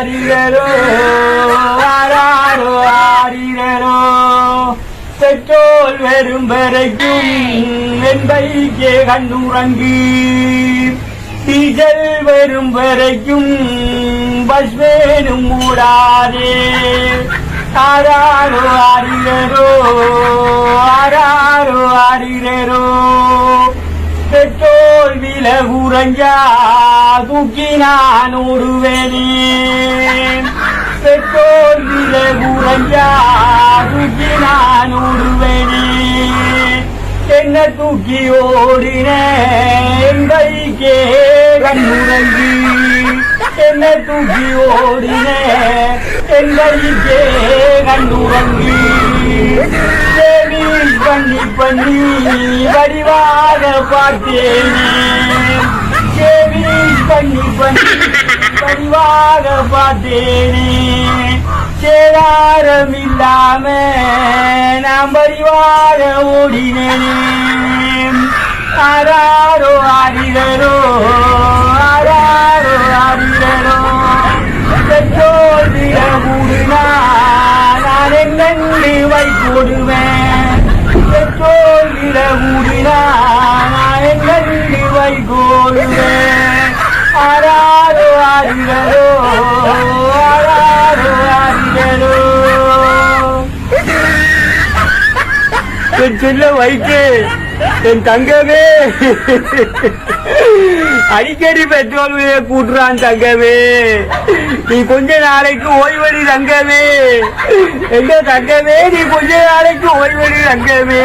ஆரிரரோ ஆராரோ ஆரிரரோ பெட்ரோல் வரும் வரைக்கும் என் பைக்கே கண்ணுறங்கு. டீசல் வரும் வரைக்கும் பஸ் வேணும் மூடாதே. ஆராரோ ஆரிரரோ ஆராரோ ஆரிரரோ பெட்ரோல் விலை குறைஞ்சா தூக்கி நான் ஓடுவேனே பெட்ரோல் விலை என்ன தூக்கி ஓடினேன் கைக்கே கண்ணுறங்கி என்ன தூக்கி ஓடினேன் என் கைக்கே கண்ணுறங்கி சேவிங் பண்ணி பண்ணி வடிவாக பார்த்தேனே. பதிவாக பண்ணி பார்த்தேனே. சேதாரம் இல்லாம நாம் வடிவாக ஓடினேனே. ஆராரோ ஆடிரோ என் சின்ன வைக்கு என் தங்கமே அடிக்கடி பெட்ரோல் விலையை கூட்டுறான் தங்கமே நீ கொஞ்ச நாளைக்கு ஓய்வடி தங்கமே எங்க தங்கமே நீ கொஞ்ச நாளைக்கு ஓய்வடி தங்கமே